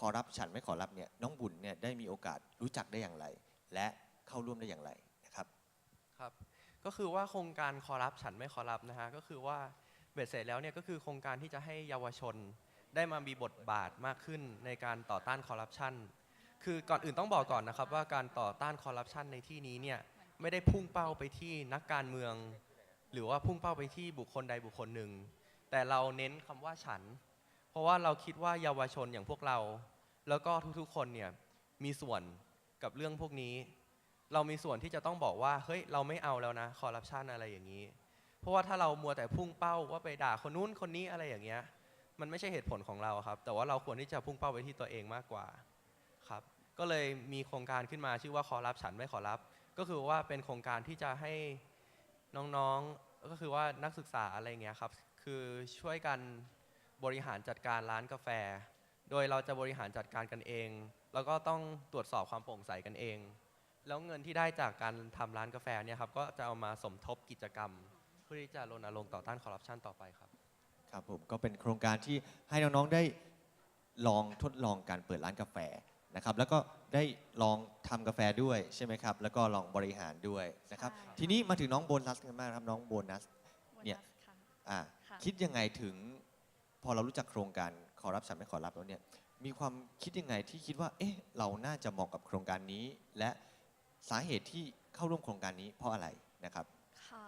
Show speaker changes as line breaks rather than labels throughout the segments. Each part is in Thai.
ขอรับฉันไม่ขอรับเนี่ยน้องบุญเนี่ยได้มีโอกาสรู้จักได้อย่างไร และเข้าร่วมได้อย่างไรนะครับ
ครับก็คือว่าโครงการขอรับฉันไม่ขอรับนะฮะก็คือว่าเบ็ดเสร็จแล้วเนี่ยก็คือโครงการที่จะให้เยาวชนได้มามีบทบาทมากขึ้นในการต่อต้านคอร์รัปชันคือก่อนอื่นต้องบอกก่อนนะครับว่าการต่อต้านคอร์รัปชันในที่นี้เนี่ยไม่ได้พุ่งเป้าไปที่นักการเมือง หรือว่าพุ่งเป้าไปที่บุคคลใดบุคคลหนึ่ง แต่เราเน้นคำว่าฉัน เพราะว่าเราคิดว่าเยาวชนอย่างพวกเรา แล้วก็ทุกๆคนเนี่ยมีส่วนกับเรื่องพวกนี้ เรามีส่วนที่จะต้องบอกว่าเฮ้ยเราไม่เอาแล้วนะคอร์รัปชันอะไรอย่างนี้ เพราะว่าถ้าเรามัวแต่พุ่งเป้าว่าไปด่าคนนู้นคนนี้อะไรอย่างเงี้ยมันไม่ใช่เหตุผลของเราครับ แต่ว่าเราควรที่จะพุ่งเป้าไปที่ตัวเองมากกว่าครับก็เลยมีโครงการขึ้นมาชื่อว่าขอรับฉันไม่ขอรับ ก็คือว่าเป็นโครงการที่จะให้น้องๆก็คือว่านักศึกษาอะไรเงี้ยครับคือช่วยกันบริหารจัดการร้านกาแฟ โดยเราจะบริหารจัดการกันเอง แล้วก็ต้องตรวจสอบความโปร่งใสกันเอง แล้วเงินที่ได้จากการทำร้านกาแฟเนี่ยครับก็จะเอามาสมทบกิจกรรม เพื่อที่จะรณรงค์ต่อต้านคอร์รัปชันต่อไปครับ
ครับผมก็เป็นโครงการที่ให้น้องๆได้ลองทดลองการเปิดร้านกาแฟนะครับแล้วก็ได้ลองทำกาแฟด้วยใช่ไหมครับ แล้วก็ลองบริหารด้วยนะครับ
ใช่
ทีนี้มาถึงน้องโบนัสกันมากครับน้องโบนัสเนี่ย
โบค่ะ
อ่า
ค่ะ
คิดยังไงถึงพอเรารู้จักโครงการ ขอรับฉันไม่ขอรับแล้วเนี่ยมีความคิดยังไงที่คิดว่า เอ๊ะ เราน่าจะเหมาะกับโครงการนี้ และสาเหตุที่เข้าร่วมโครงการนี้เพราะอะไรนะครับ
ค่ะ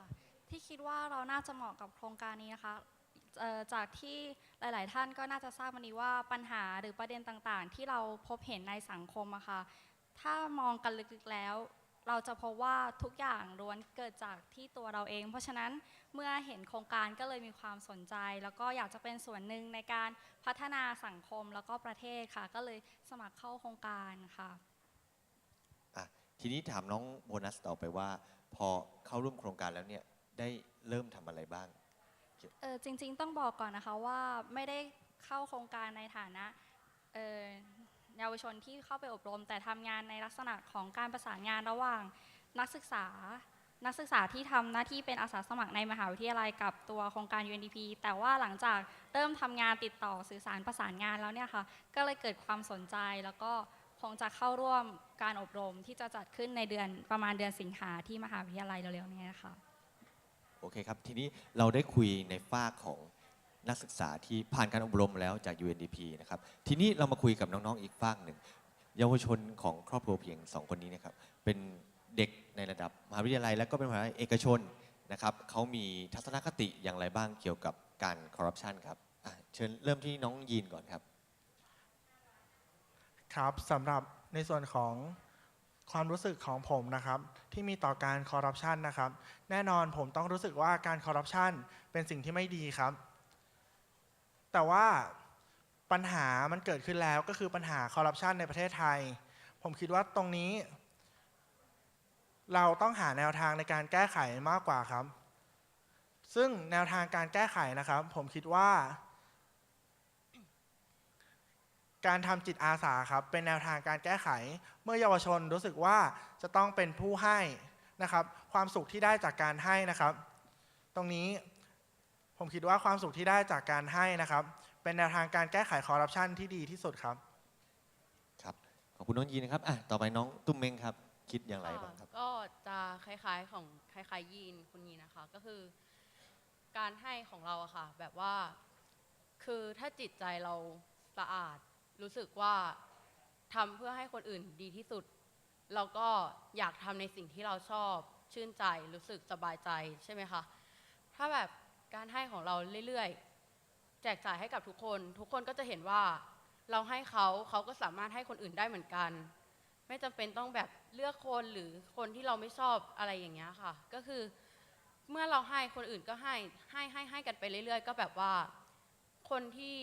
ที่คิดว่าเราน่าจะเหมาะกับโครงการนี้นะคะจากที่หลาย ๆ ท่านก็น่าจะทราบวันนี้ว่าปัญหาหรือประเด็นต่าง ๆ ที่เราพบเห็นในสังคมอะค่ะถ้ามองกันลึก ๆ แล้ว เราจะพบว่าทุกอย่างล้วนเกิดจากที่ตัวเราเอง เพราะฉะนั้น เมื่อเห็นโครงการก็เลยมีความสนใจ แล้วก็อยากจะเป็นส่วนหนึ่งในการพัฒนาสังคมแล้วก็ประเทศค่ะ ก็เลยสมัครเข้าโครงการค่ะ
อะทีนี้ถามน้องโบนัสต่อไปว่า พอเข้าร่วมโครงการแล้วเนี่ยได้เริ่มทำอะไรบ้าง
เออจริง ๆ ต้องบอกก่อนนะคะว่าไม่ได้เข้าโครงการในฐานะเอ่อเยาวชนที่เข้าไปอบรม แต่ทำงานในลักษณะของการประสานงานระหว่างนักศึกษา นักศึกษาที่ทำหน้าที่เป็นอาสาสมัครในมหาวิทยาลัยกับตัวโครงการ UNDP แต่ว่าหลังจากเริ่มทำงานติดต่อสื่อสารประสานงานแล้วเนี่ยค่ะก็เลยเกิดความสนใจแล้วก็คงจะเข้าร่วมการอบรมที่จะจัดขึ้นในเดือนประมาณเดือนสิงหาที่มหาวิทยาลัยเร็วๆนี้ค่ะ
โอเคครับ ทีนี้เราได้คุยในฝ้าของนักศึกษาที่ผ่านการอบรมแล้วจาก UNDP นะครับ ทีนี้เรามาคุยกับน้องๆอีกฝาหนึ่ง เยาวชนของครอบครัวเพียง 2 คนนี้นะครับ เป็น ในระดับมหาวิทยาลัย และก็เป็นมหาวิทยาลัยเอกชนนะครับเขามีทัศนคติอย่างไรบ้างเกี่ยวกับการคอร์รัปชันครับอะเชิญเริ่มที่น้องยีนก่อนครับ
ครับสำหรับในส่วนของความรู้สึกของผมนะครับ ที่มีต่อการคอร์รัปชันนะครับ แน่นอนผมต้องรู้สึกว่าการคอร์รัปชันเป็นสิ่งที่ไม่ดีครับ แต่ว่าปัญหามันเกิดขึ้นแล้วก็คือปัญหาคอร์รัปชันในประเทศไทย ผมคิดว่าตรงนี้ เราต้องหาแนวทางในการแก้ไขมากกว่าครับ ซึ่งแนวทางการแก้ไขนะครับ ผมคิดว่า การทำจิตอาสาครับเป็นแนวทางการแก้ไข เมื่อเยาวชนรู้สึกว่าจะต้องเป็นผู้ให้นะครับ ความสุขที่ได้จากการให้นะครับ ตรงนี้ผมคิดว่าความสุขที่ได้จากการให้นะครับ เป็นแนวทางการแก้ไขคอร์รัปชันที่ดีที่สุดครับ
ครับ ขอบคุณน้องยีนะครับอะต่อไปน้องตุ้มเมงครับ คิดอย่างไรบ้างครับ
ก็จะคล้ายๆของคล้ายๆยีนคุณยีนนะคะ ก็คือ การให้ของเราอะค่ะ แบบว่า คือถ้าจิตใจเราสะอาด รู้สึกว่าทำเพื่อให้คนอื่นดีที่สุดเราก็อยากทำในสิ่งที่เราชอบ ชื่นใจรู้สึกสบายใจใช่ไหมคะ ถ้าแบบการให้ของเราเรื่อยๆ แจกจ่ายให้กับทุกคน ทุกคนก็จะเห็นว่า เราให้เขาเขาก็สามารถให้คนอื่นได้เหมือนกัน ไม่จำเป็นต้องแบบเลือกคนหรือคนที่เราไม่ชอบอะไรอย่างเงี้ยค่ะ ก็คือเมื่อเราให้คนอื่นก็ให้ให้ให้ให้กันไปเรื่อย ๆ ก็แบบว่า คนที่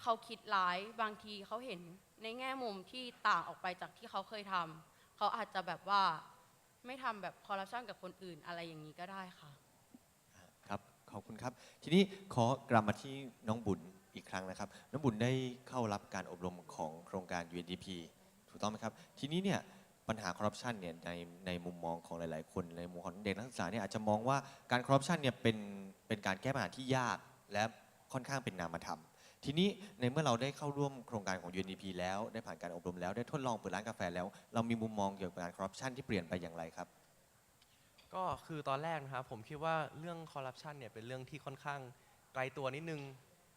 เขาคิดร้ายบางทีเขาเห็นในแง่มุมที่ต่างออกไปจากที่เขาเคยทำเขาอาจจะแบบว่าไม่ทำแบบคอร์รัปชันกับคนอื่นอะไรอย่างนี้ก็ได้ค่ะ
ครับขอบคุณครับ ทีนี้ขอกลับมาที่น้องบุญอีกครั้งนะครับ น้องบุญได้เข้ารับการอบรมของโครงการ UNDP ถูกต้องไหมครับ ทีนี้เนี่ยปัญหาคอร์รัปชันเนี่ยในในมุมมองของหลาย ๆ คนในมุมของเด็กนักศึกษาเนี่ยอาจจะมองว่าการคอร์รัปชันเนี่ยเป็นเป็นการแก้ปัญหาที่ยากและค่อนข้างเป็นนามธรรม ทีนี้ในเมื่อเราได้เข้าร่วมโครงการของ UNDP แล้วได้ผ่านการอบรมแล้วได้ทดลองเปิดร้านกาแฟแล้ว เรามีมุมมองเกี่ยวกับการคอร์รัปชันที่เปลี่ยนไปอย่างไรครับ
ก็คือตอนแรกนะครับผมคิดว่าเรื่องคอร์รัปชันเนี่ยเป็นเรื่องที่ค่อนข้างไกลตัวนิดนึง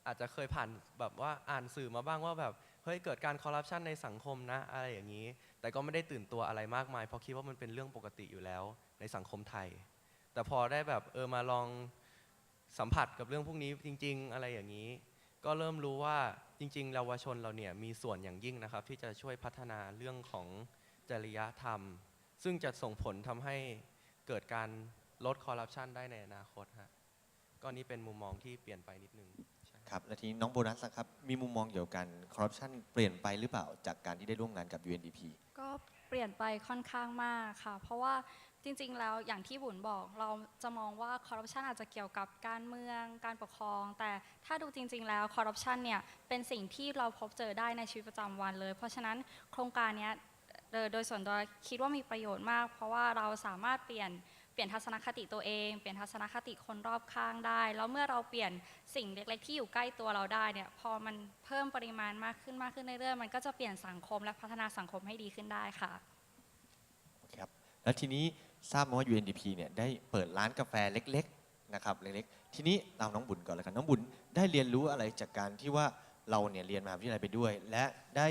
อาจจะเคยผ่านแบบว่าอ่านสื่อมาบ้างว่าแบบ เฮ้ยเกิดการคอร์รัปชันในสังคมนะอะไรอย่างนี้ แต่ก็ไม่ได้ตื่นตัวอะไรมากมาย เพราะคิดว่ามันเป็นเรื่องปกติอยู่แล้วในสังคมไทย แต่พอได้แบบเออมาลองสัมผัสกับเรื่องพวกนี้จริง ๆ อะไรอย่างนี้ ก็เริ่มรู้ว่าจริงๆเยาวชนเราเนี่ยมีส่วนอย่างยิ่งนะครับ ที่จะช่วยพัฒนาเรื่องของจริยธรรม ซึ่งจะส่งผลทำให้เกิดการลดคอร์รัปชันได้ในอนาคตฮะก็นี่เป็นมุมมองที่เปลี่ยนไปนิดนึง
ครับและทีนี้น้องโบนัสล่ะครับ มีมุมมองเกี่ยวกับการคอร์รัปชันเปลี่ยนไปหรือเปล่าจากการที่ได้ร่วมงานกับ UNDP
ก็เปลี่ยนไปค่อนข้างมากค่ะ เพราะว่าจริงๆ แล้วอย่างที่บุญบอกเราจะมองว่าคอร์รัปชันอาจจะเกี่ยวกับการเมืองการปกครอง แต่ถ้าดูจริง ๆ แล้วคอร์รัปชันเนี่ยเป็นสิ่งที่เราพบเจอได้ในชีวิตประจำวันเลย เพราะฉะนั้นโครงการเนี้ยเอ่อโดยส่วนตัวคิดว่ามีประโยชน์มาก เพราะว่าเราสามารถเปลี่ยน เปลี่ยนทัศนคติตัวเอง เปลี่ยนทัศนคติคนรอบข้างได้ แล้วเมื่อเราเปลี่ยนสิ่งเล็ก ๆ ที่อยู่ใกล้ตัวเราได้เนี่ย พอมันเพิ่มปริมาณมากขึ้นมากขึ้นเรื่อยๆ มันก็จะเปลี่ยนสังคมและพัฒนาสังคมให้ดีขึ้นได้ค่ะ
ครับ แล้วทีนี้ทราบมาว่า UNDP เนี่ยได้เปิดร้านกาแฟเล็กๆนะครับเล็กๆ ทีนี้เราน้องบุญก่อนเลยกัน น้องบุญได้เรียนรู้อะไรจากการที่ว่าเราเนี่ยเรียนมหาวิทยาลัยไปด้วย และได้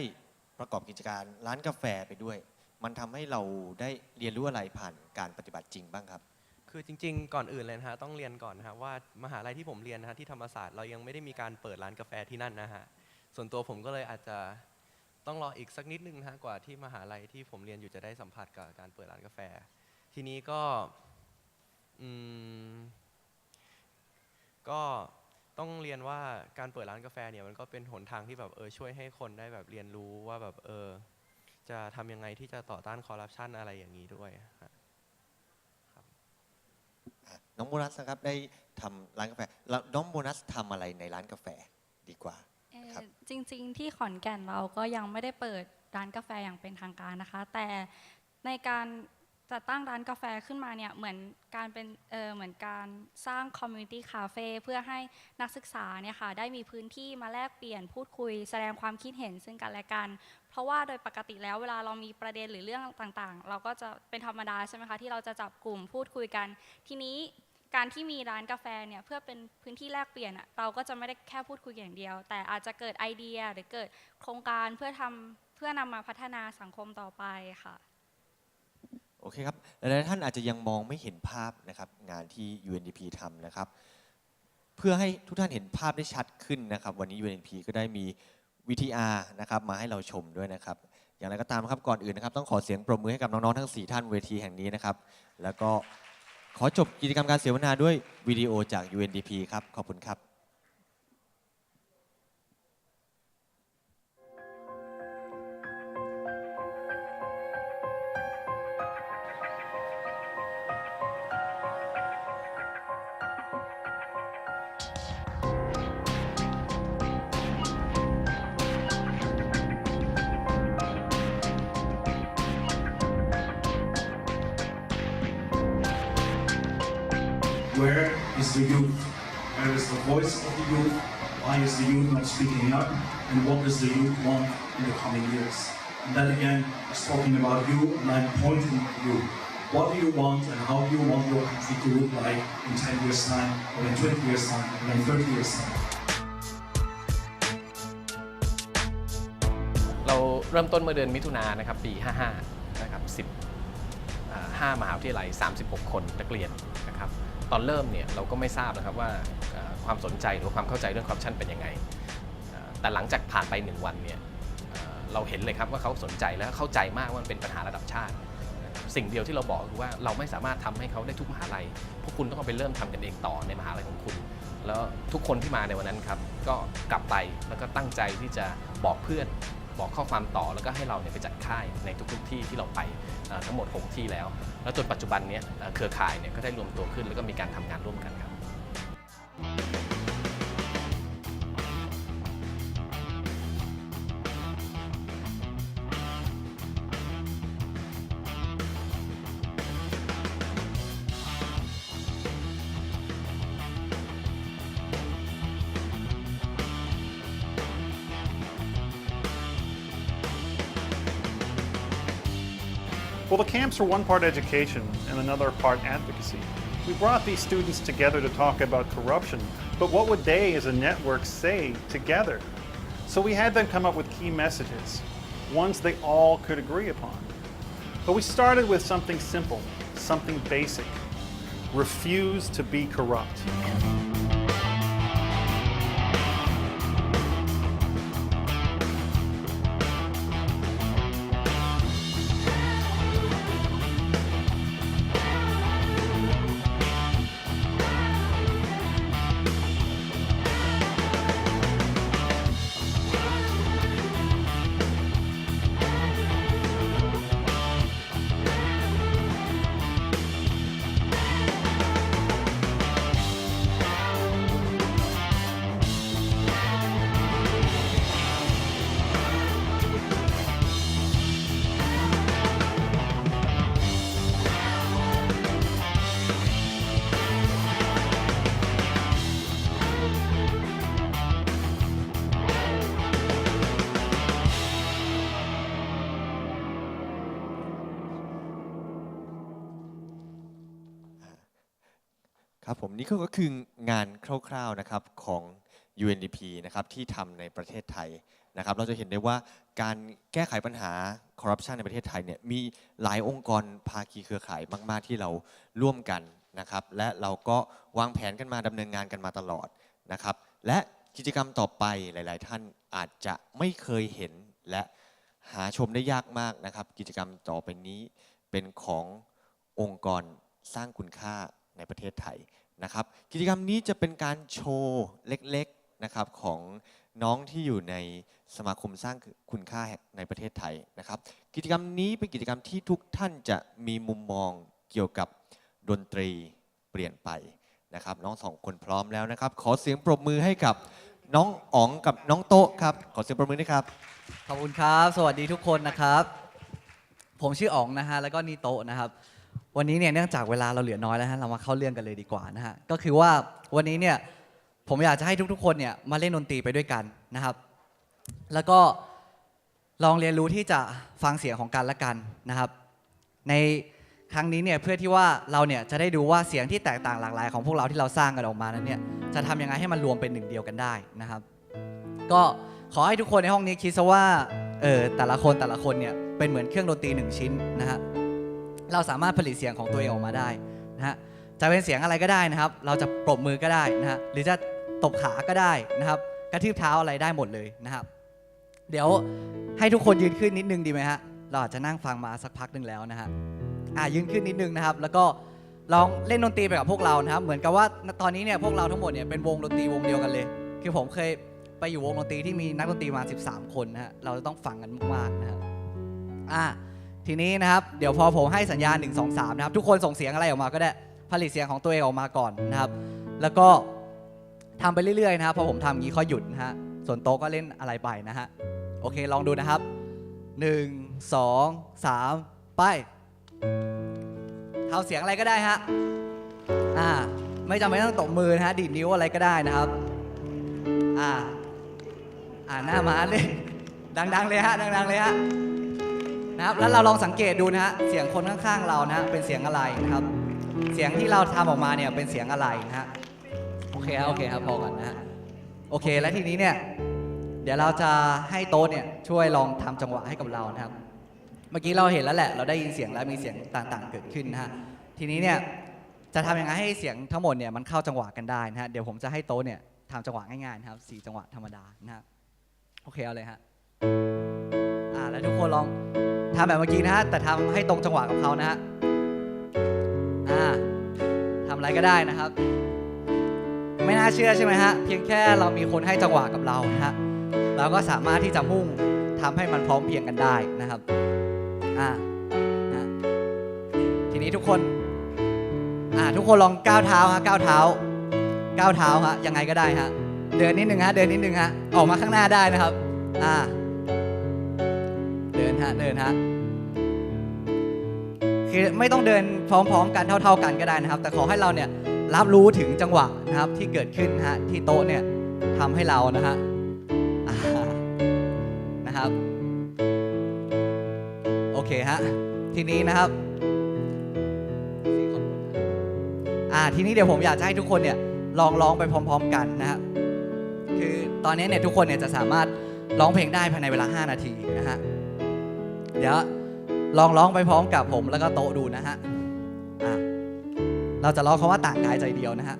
ประกอบกิจการร้านกาแฟไปด้วย มันทำให้เราได้เรียนรู้อะไรผ่านการปฏิบัติจริงบ้างครับ
คือจริง ๆ ก่อนอื่นเลยนะฮะต้องเรียนก่อนนะฮะว่ามหาลัยที่ผมเรียนนะฮะที่ธรรมศาสตร์เรายังไม่ได้มีการเปิดร้านกาแฟที่นั่นนะฮะส่วนตัวผมก็เลยอาจจะต้องรออีกสักนิดนึงนะฮะกว่าที่มหาลัยที่ผมเรียนอยู่จะได้สัมผัสกับการเปิดร้านกาแฟ ทีนี้ก็อืมก็ต้องเรียนว่าการเปิดร้านกาแฟเนี่ยมันก็เป็นหนทางที่แบบเออช่วยให้คนได้แบบเรียนรู้ว่าแบบเออ จะทำยังไงที่จะต่อต้านคอร์รัปชันอะไรอย่างนี้ด้วยฮะ
น้องโบนัสนะครับได้ทำร้านกาแฟแล้วน้องโบนัสทำอะไรในร้านกาแฟดีกว่า
เอ่อ
ครับ
จริง ๆ ที่ขอนแก่นเราก็ยังไม่ได้เปิดร้านกาแฟอย่างเป็นทางการนะคะ แต่ในการ จัดตั้งร้านกาแฟขึ้นมาเนี่ยเหมือนการเป็นเออเหมือนการสร้างคอมมูนิตี้คาเฟ่เพื่อให้นักศึกษาเนี่ยค่ะได้มีพื้นที่มาแลกเปลี่ยนพูดคุย แสดงความคิดเห็นซึ่งกันและกัน เพราะว่าโดยปกติแล้วเวลาเรามีประเด็นหรือเรื่องต่างๆ เราก็จะเป็นธรรมดาใช่ไหมคะที่เราจะจับกลุ่มพูดคุยกัน ทีนี้การที่มีร้านกาแฟเนี่ยเพื่อเป็นพื้นที่แลกเปลี่ยนเราก็จะไม่ได้แค่พูดคุยอย่างเดียว แต่อาจจะเกิดไอเดียหรือเกิดโครงการเพื่อทำเพื่อนำมาพัฒนาสังคมต่อไปค่ะ
อเคครับหลายท่านอาจจะยังมองไม่เห็นภาพนะครับงานที่ UNDP ทำนะครับ เพื่อให้ทุกท่านเห็นภาพได้ชัดขึ้นนะครับ วันนี้ UNDP ก็ได้มี VTR นะครับมาให้เราชมด้วยนะครับ อย่างไรก็ตามครับก่อนอื่นนะครับ ต้องขอเสียงปรบมือให้กับน้องๆทั้ง 4 ท่านเวทีแห่งนี้นะครับ แล้วก็ขอจบกิจกรรมการเสวนาด้วยวิดีโอจาก UNDP ครับขอบคุณครับ
Where is the youth? Where is the voice of the youth? Why is the youth not speaking up? And what does the youth want in the coming years? And that again is talking about you, and I'm pointing at you. What do you want, and how do you want your country to look like in 10 years' time, or in 20 years' time, or in 30 years' time?
เราเริ่มต้นเมื่อเดือนมิถุนายนนะครับปี 55 นะครับ10 5มหาวิทยาลัย 36 คนนักเรียน ตอนเริ่มเนี่ยเราก็ไม่ทราบนะครับว่าความสนใจหรือความเข้าใจเรื่องคอร์รัปชันเป็นยังไง แต่หลังจากผ่านไป 1 วันเนี่ยเราเห็นเลยครับว่าเขาสนใจและเข้าใจมากว่ามันเป็นปัญหาระดับชาติ สิ่งเดียวที่เราบอกคือว่าเราไม่สามารถทำให้เขาได้ทุกมหาลัยพวกคุณต้องเอาไปเริ่มทำกันเองต่อในมหาลัยของคุณ แล้วทุกคนที่มาในวันนั้นครับก็กลับไปแล้วก็ตั้งใจที่จะบอกเพื่อน บอกข้อความต่อแล้วก็ให้เราเนี่ยไปจัดค่ายในทุกๆที่ที่เราไปทั้งหมด 6 ที่แล้ว แล้วจนปัจจุบันเนี้ยเอ่อเครือข่ายเนี่ยก็ได้รวมตัวขึ้น แล้วก็มีการทำงานร่วมกันครับ
Well, the camps were one part education and another part advocacy. We brought these students together to talk about corruption, but what would they as a network say together? So we had them come up with key messages, ones they all could agree upon. But we started with something simple, something basic refuse to be corrupt.
นี่ก็คืองานคร่าวๆนะครับของ UNDP นะครับที่ทำในประเทศไทยนะครับ เราจะเห็นได้ว่าการแก้ไขปัญหาคอร์รัปชันในประเทศไทยเนี่ยมีหลายองค์กรภาคีเครือข่ายมาก ๆ ที่เราร่วมกันนะครับ และเราก็วางแผนกันมาดำเนินงานกันมาตลอดนะครับ และกิจกรรมต่อไปหลาย ๆ ท่านอาจจะไม่เคยเห็นและหาชมได้ยากมากนะครับ กิจกรรมต่อไปนี้เป็นขององค์กรสร้างคุณค่าในประเทศไทย นะครับกิจกรรมนี้จะเป็นการโชว์เล็กๆนะครับของน้องที่อยู่ในสมาคมสร้างคุณค่าในประเทศไทยนะครับ กิจกรรมนี้เป็นกิจกรรมที่ทุกท่านจะมีมุมมองเกี่ยวกับดนตรีเปลี่ยนไปนะครับ น้องสองคนพร้อมแล้วนะครับ ขอเสียงปรบมือให้กับน้องอ๋องกับน้องโต๊ะครับ ขอเสียงปรบมือด้วยครับ
ขอบคุณครับ สวัสดีทุกคนนะครับ ผมชื่ออ๋องนะฮะแล้วก็นี่โตะนะครับ วันนี้เนี่ยเนื่องจากเวลาเราเหลือน้อยแล้วฮะเรามาเข้าเรื่องกันเลยดีกว่านะฮะก็คือว่าวันนี้เนี่ยผมอยากจะให้ทุกๆ คนเนี่ยมาเล่นดนตรีไปด้วยกันนะครับ แล้วก็ลองเรียนรู้ที่จะฟังเสียงของกันและกันนะครับ ในครั้งนี้เนี่ยเพื่อที่ว่าเราเนี่ยจะได้ดูว่าเสียงที่แตกต่างหลากหลายของพวกเราที่เราสร้างกันออกมานั้นเนี่ยจะทำยังไงให้มันรวมเป็นหนึ่งเดียวกันได้นะครับ ก็ขอให้ทุกคนในห้องนี้คิดซะว่าเออแต่ละคนแต่ละคนเนี่ยเป็นเหมือนเครื่องดนตรีหนึ่งชิ้นนะฮะ เราสามารถผลิตเสียงของตัวเองออกมาได้นะฮะจะเป็นเสียงอะไรก็ได้นะครับ เราจะปรบมือก็ได้นะฮะหรือจะตบขาก็ได้นะครับ กระทืบเท้าอะไรได้หมดเลยนะครับ เดี๋ยวให้ทุกคนยืนขึ้นนิดนึงดีไหมฮะเราอาจจะนั่งฟังมาสักพักหนึ่งแล้วนะฮะอ่ายืนขึ้นนิดนึงนะครับ แล้วก็ลองเล่นดนตรีไปกับพวกเรานะครับ เหมือนกับว่าตอนนี้เนี่ยพวกเราทั้งหมดเนี่ยเป็นวงดนตรีวงเดียวกันเลย คือผมเคยไปอยู่วงดนตรีที่มีนักดนตรีมา 13 คนนะฮะเราจะต้องฟังกันมากๆนะครับอ่า ทีนี้นะครับ เดี๋ยวพอผมให้สัญญาณ 1 2 3 นะครับ ทุกคนส่งเสียงอะไรออกมาก็ได้ผลิตเสียงของตัวเองออกมาก่อนนะครับ แล้วก็ทำไปเรื่อยๆนะครับพอผมทำอย่างนี้ค่อยหยุดนะฮะส่วนโต๊ะก็เล่นอะไรไปนะฮะโอเคลองดูนะครับ 1 2 3 ไปทำเสียงอะไรก็ได้ฮะอ่าไม่จำเป็นต้องตบมือนะฮะดีดนิ้วอะไรก็ได้นะครับอ่าอ่าหน้ามาเลยดังๆเลยฮะดังๆเลยฮะ นะครับแล้วเราลองสังเกตดูนะฮะเสียงคนข้างๆเรานะฮะเป็นเสียงอะไรนะครับ เสียงที่เราทำออกมาเนี่ยเป็นเสียงอะไรนะฮะโอเคครับโอเคครับพอก่อนนะฮะโอเคแล้วทีนี้เนี่ยเดี๋ยวเราจะให้โต๊ะเนี่ยช่วยลองทำจังหวะให้กับเรานะครับ เมื่อกี้เราเห็นแล้วแหละ เราได้ยินเสียงแล้วมีเสียงต่างๆ เกิดขึ้นนะฮะทีนี้เนี่ยจะทำยังไงให้เสียงทั้งหมดเนี่ยมันเข้าจังหวะกันได้นะฮะเดี๋ยวผมจะให้โต๊ะเนี่ยทำจังหวะง่ายๆนะครับสี่จังหวะธรรมดานะฮะโอเคเอาเลยฮะอ่าแล้วทุกคนลอง ทำแบบเมื่อกี้นะฮะแต่ทำให้ตรงจังหวะกับเขานะฮะอ่าทำอะไรก็ได้นะครับ ไม่น่าเชื่อใช่ไหมฮะเพียงแค่เรามีคนให้จังหวะกับเรานะฮะเราก็สามารถที่จะมุ่งทำให้มันพร้อมเพียงกันได้นะครับอ่านะทีนี้ทุกคนอ่าทุกคนลองก้าวเท้าฮะก้าวเท้าก้าวเท้าฮะยังไงก็ได้ฮะเดินนิดนึงฮะเดินนิดนึงฮะออกมาข้างหน้าได้นะครับอ่า เดินฮะเดินฮะคือไม่ต้องเดินพร้อม ๆ กันเท่า ๆ กันก็ได้นะครับ แต่ขอให้เราเนี่ยรับรู้ถึงจังหวะนะครับที่เกิดขึ้นฮะที่โต๊ะเนี่ยทำให้เรานะฮะนะครับโอเคฮะทีนี้นะครับอ่าทีนี้เดี๋ยวผมอยากจะให้ทุกคนเนี่ยลองร้องไปพร้อม ๆ กันนะครับคือตอนนี้เนี่ยทุกคนเนี่ยจะสามารถร้องเพลงได้ภายในเวลา 5 นาทีนะฮะ เดี๋ยวลองร้องไปพร้อมกับผมแล้วก็โตดูนะฮะะเราจะร้องคำว่าต่างกายใจเดียวนะฮะ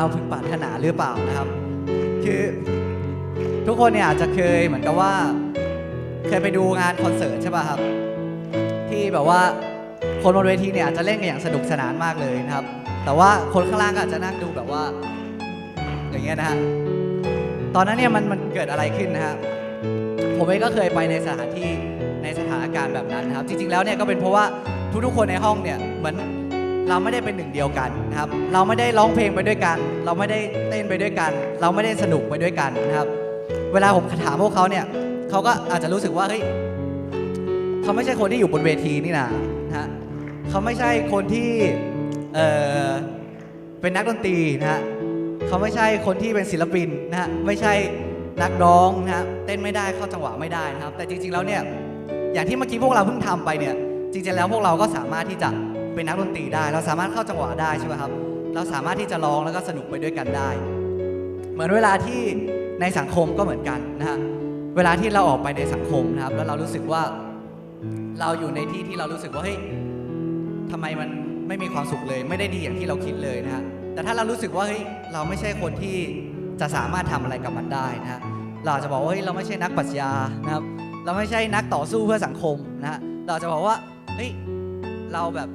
เราพึงปรารถนาหรือเปล่านะครับ คือทุกคนเนี่ยอาจจะเคยเหมือนกับว่า เคยไปดูงานคอนเสิร์ตใช่ป่ะครับ ที่แบบว่าคนบนเวทีเนี่ยอาจจะเล่นกันอย่างสนุกสนานมากเลยนะครับ แต่ว่าคนข้างล่างก็อาจจะนั่งดูแบบว่า อย่างเงี้ยนะฮะตอนนั้นเนี่ยมันมันเกิดอะไรขึ้นนะฮะผมเองก็เคยไปในสถานที่ในสถานการณ์แบบนั้นนะครับ จริงๆแล้วเนี่ยก็เป็นเพราะว่าทุกๆคนในห้องเนี่ยเหมือน เราไม่ได้เป็นหนึ่งเดียวกันนะครับ เราไม่ได้ร้องเพลงไปด้วยกัน เราไม่ได้เต้นไปด้วยกัน เราไม่ได้สนุกไปด้วยกันนะครับ เวลาผมถามพวกเขาเนี่ยเขาก็อาจจะรู้สึกว่าเฮ้ยเขาไม่ใช่คนที่อยู่บนเวทีนี่นะนะฮะเขาไม่ใช่คนที่เออเป็นนักดนตรีนะฮะเขาไม่ใช่คนที่เป็นศิลปินนะฮะไม่ใช่นักร้องนะฮะเต้นไม่ได้เข้าจังหวะไม่ได้นะครับ แต่จริงๆแล้วเนี่ยอย่างที่เมื่อกี้พวกเราเพิ่งทำไปเนี่ยจริงๆแล้วพวกเราก็สามารถที่จะ เป็นนักดนตรีได้ เราสามารถเข้าจังหวะได้ใช่ไหมครับ เราสามารถที่จะร้องแล้วก็สนุกไปด้วยกันได้ เหมือนเวลาที่ในสังคมก็เหมือนกันนะฮะเวลาที่เราออกไปในสังคมนะครับ แล้วเรารู้สึกว่าเราอยู่ในที่ที่เรารู้สึกว่าเฮ้ยทำไมมันไม่มีความสุขเลย ไม่ได้ดีอย่างที่เราคิดเลยนะฮะแต่ถ้าเรารู้สึกว่าเฮ้ยเราไม่ใช่คนที่จะสามารถทำอะไรกับมันได้นะฮะเราจะบอกว่าเฮ้ยเราไม่ใช่นักปรัชญานะครับ เราไม่ใช่นักต่อสู้เพื่อสังคมนะฮะเราจะบอกว่าเฮ้ยเราแบบ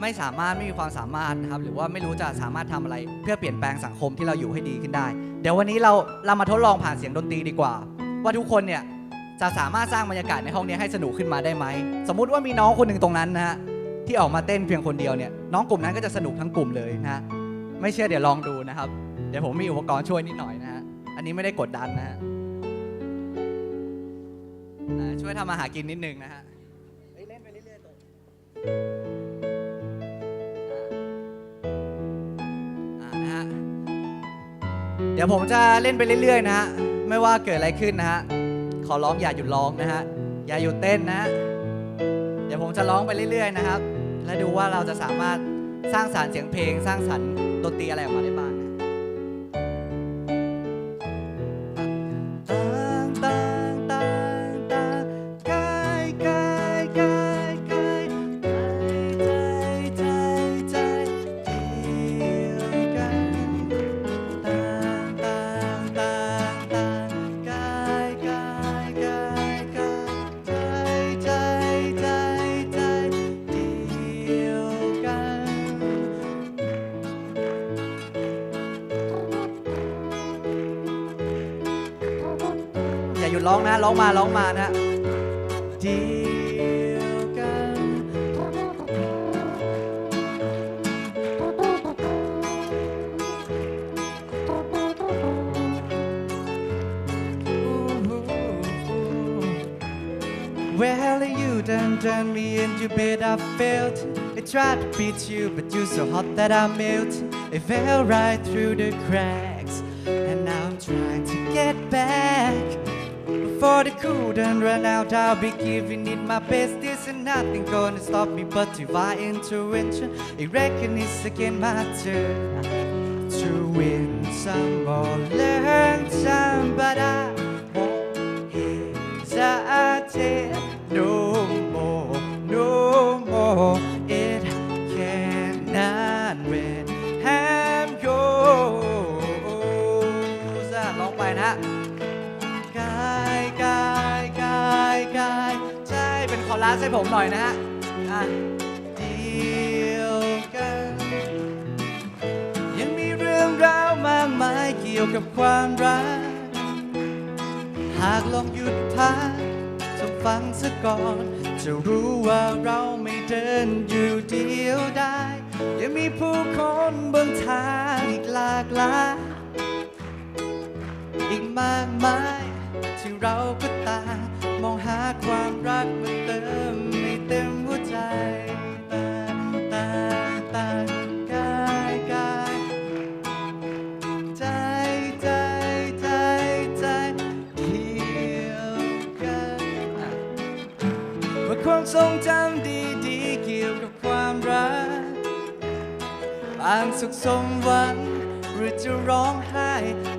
ไม่สามารถไม่มีความสามารถนะครับหรือว่าไม่รู้จะสามารถทำอะไร เพื่อเปลี่ยนแปลงสังคมที่เราอยู่ให้ดีขึ้นได้ เดี๋ยววันนี้เราเรามาทดลองผ่านเสียงดนตรีดีกว่า ว่าทุกคนเนี่ยจะสามารถสร้างบรรยากาศในห้องนี้ให้สนุกขึ้นมาได้ไหมสมมุติว่ามีน้องคนหนึ่งตรงนั้นนะฮะที่ออกมาเต้นเพียงคนเดียวเนี่ยน้องกลุ่มนั้นก็จะสนุกทั้งกลุ่มเลยนะฮะไม่เชื่อเดี๋ยวลองดูนะครับ เดี๋ยวผมมีอุปกรณ์ช่วยนิดหน่อยนะฮะอันนี้ไม่ได้กดดันนะฮะช่วยทำมาหากินนิดนึงนะฮะเล่นไปเรื่อยๆตัว เดี๋ยวผมจะเล่นไปเรื่อยๆนะฮะ ไม่ว่าเกิดอะไรขึ้นนะฮะ ขอร้องอย่าหยุดร้องนะฮะ อย่าหยุดเต้นนะ เดี๋ยวผมจะร้องไปเรื่อยๆนะครับ และดูว่าเราจะสามารถสร้างสารรค์เสียงเพลง สร้างสรรค์ดนตรีอะไรออกมาได้บ้าง นะ ร้องมา ร้องมานะเดียวกัน Where are you you done done me and you bet I failed. I tried to beat you, but you're so hot that I melt. It fell right through the cracks, and now I'm trying to get back. Before the cool done run out, I'll be giving it my best. This and nothing gonna stop me but divine intervention. I reckon it's again my turn to win some or learn some, but I won't hesitate no more, no more. เป็นคอรัสให้ผมหน่อยนะฮะอะเดียวกัน ยังมีเรื่องราวมากมายเกี่ยวกับความรัก หากลองหยุดพักจงฟังซะก่อน จะรู้ว่าเราไม่เดินอยู่เดียวได้ ยังมีผู้คนบนทางอีกหลากหลายอีกมากมายที่เราก็ตาง มองหาความรักมาเติมให้เต็มหัวใจตาตากายกายใจใจใจใจเดียวกันว่าความทรงจำดีๆเกี่ยวกับความรักบางสุขสมหวังหรือจะร้องไห้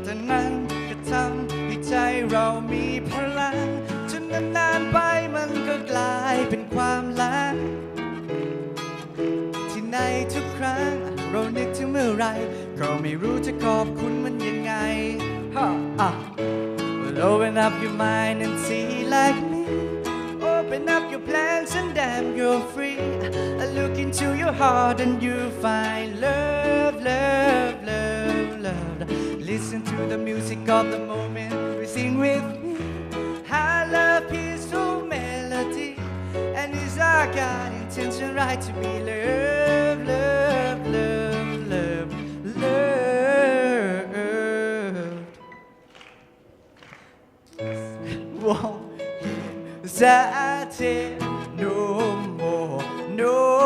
แต่นั้นก็ทำให้ใจเรามี เป็นความลับที่ในทุกครั้ง เรานึกถึงเมื่อไรก็ไม่รู้จะขอบคุณมันยังไงฮะอะ Well, open up your mind and see like me. Open up your plans and damn, you're free. I look into your heart and you find love, love, love, love. Listen to the music of the moment. We sing with me. I love peaceful men as I got intention right to be loved, loved, loved, loved, loved. Won't hesitate no more, no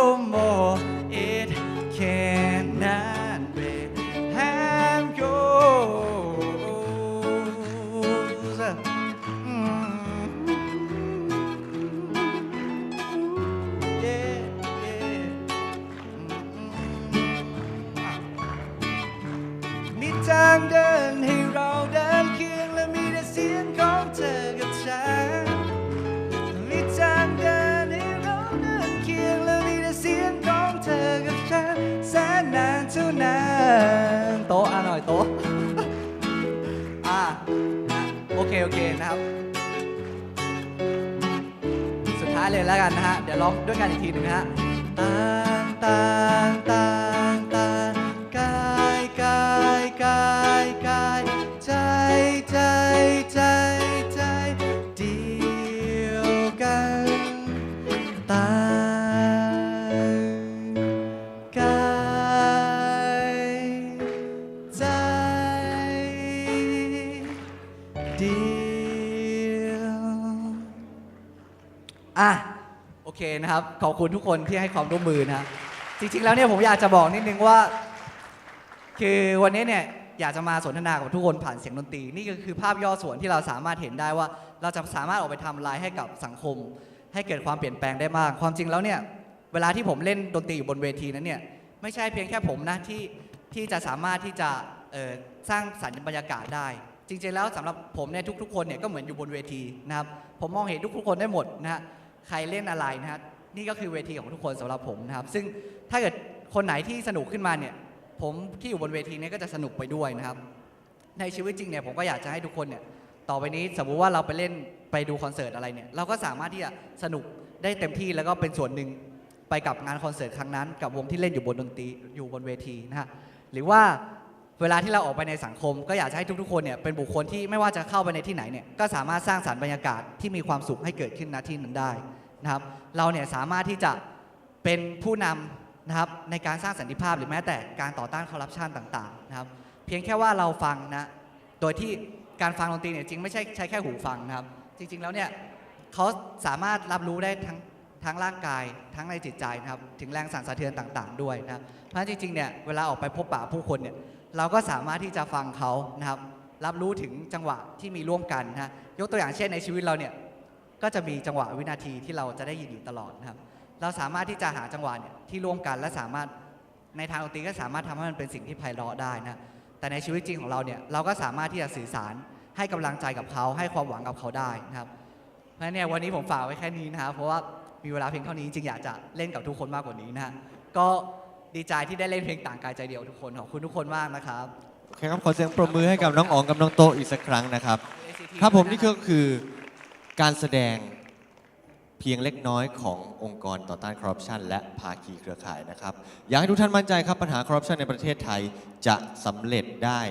เคโอเคนะครับ สุดท้ายเลยแล้วกันนะฮะ เดี๋ยวร้องด้วยกันอีกทีหนึ่งนะฮะตางตางตาง ขอบคุณทุกคนที่ให้ความร่วมมือนะจริงๆแล้วเนี่ยผมอยากจะบอกนิดนึงว่า คือวันนี้เนี่ยอยากจะมาสนทนากับทุกคนผ่านเสียงดนตรี นี่ก็คือภาพย่อส่วนที่เราสามารถเห็นได้ว่า เราจะสามารถออกไปทำอะไรให้กับสังคม ให้เกิดความเปลี่ยนแปลงได้มาก ความจริงแล้วเนี่ยเวลาที่ผมเล่นดนตรีอยู่บนเวทีนั้นเนี่ยไม่ใช่เพียงแค่ผมนะที่ที่จะสามารถที่จะสร้างสรรค์บรรยากาศได้ จริงๆแล้วสำหรับผมเนี่ยทุกๆคนเนี่ยก็เหมือนอยู่บนเวทีนะครับผมมองเห็นทุกๆคนได้หมดนะฮะใครเล่นอะไรนะฮะ นี่ก็คือเวทีของทุกคนสำหรับผมนะครับ ซึ่งถ้าเกิดคนไหนที่สนุกขึ้นมาเนี่ย ผมที่อยู่บนเวทีนี้ก็จะสนุกไปด้วยนะครับ ในชีวิตจริงเนี่ยผมก็อยากจะให้ทุกคนเนี่ยต่อไปนี้สมมุติว่าเราไปเล่นไปดูคอนเสิร์ตอะไรเนี่ยเราก็สามารถที่จะสนุกได้เต็มที่แล้วก็เป็นส่วนหนึ่งไปกับงานคอนเสิร์ตครั้งนั้น กับวงที่เล่นอยู่บนดนตรีอยู่บนเวทีนะฮะหรือว่าเวลาที่เราออกไปในสังคม ก็อยากจะให้ทุกๆคนเนี่ยเป็นบุคคลที่ไม่ว่าจะเข้าไปในที่ไหนเนี่ยก็สามารถสร้างสรรค์บรรยากาศที่มีความสุขให้เกิดขึ้นณที่นั้นได้ นะครับเราเนี่ยสามารถที่จะเป็นผู้นำนะครับในการสร้างสันติภาพหรือแม้แต่การต่อต้านคอร์รัปชันต่างๆนะครับเพียงแค่ว่าเราฟังนะโดยที่การฟังดนตรีเนี่ยจริงไม่ใช่ใช้แค่หูฟังนะครับ จริงๆแล้วเนี่ยเขาสามารถรับรู้ได้ทั้งทั้งร่างกายทั้งในจิตใจนะครับถึงแรงสั่นสะเทือนต่างๆ ด้วยนะครับเพราะฉะนั้นจริงๆเนี่ยเวลาออกไปพบปะผู้คนเนี่ยเราก็สามารถที่จะฟังเขานะครับรับรู้ถึงจังหวะที่มีร่วมกันนะฮะยกตัวอย่างเช่นในชีวิตเราเนี่ย ก็จะมีจังหวะวินาทีที่เราจะได้ยินอยู่ตลอดนะครับ เราสามารถที่จะหาจังหวะเนี่ยที่ร่วมกันและสามารถในทางดนตรีก็สามารถทำให้มันเป็นสิ่งที่ไพเราะได้นะ แต่ในชีวิตจริงของเราเนี่ยเราก็สามารถที่จะสื่อสารให้กำลังใจกับเขาให้ความหวังกับเขาได้นะครับ เพราะฉะนั้นเนี่ยวันนี้ผมฝากไว้แค่นี้นะครับเพราะว่ามีเวลาเพียงเท่านี้จริงๆอยากจะเล่นกับทุกคนมากกว่านี้นะฮะก็ดีใจที่ได้เล่นเพลงต่างกายใจเดียวทุกคนขอบคุณทุกคนมากนะครับ
โอเคครับขอเสียงปรบมือให้กับน้องอ๋องกับน้องโตอีกสักครั้งนะครับ ครับผมนี่ก็คือ การแสดงเพียงเล็กน้อยขององค์กรต่อต้านคอร์รัปชันและภาคีเครือข่ายนะครับ อยากให้ทุกท่านมั่นใจครับปัญหาคอร์รัปชันในประเทศไทยจะสำเร็จได้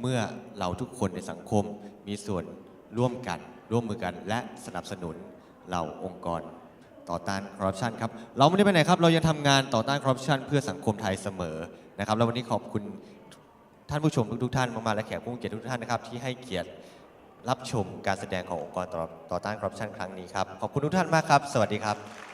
เมื่อเราทุกคนในสังคมมีส่วนร่วมกัน ร่วมมือกัน และสนับสนุนเหล่าองค์กรต่อต้านคอร์รัปชันครับเราไม่ได้ไปไหนครับ เรายังทำงานต่อต้านคอร์รัปชันเพื่อสังคมไทยเสมอนะครับ แล้ววันนี้ขอบคุณท่านผู้ชมทุกๆท่านมากๆและแขกผู้เกียรติทุกท่านนะครับที่ให้เกียรติ รับชมการแสดงขององค์กรต่อต้านคอร์รัปชันครั้งนี้ครับ ขอบคุณทุกท่านมากครับ สวัสดีครับ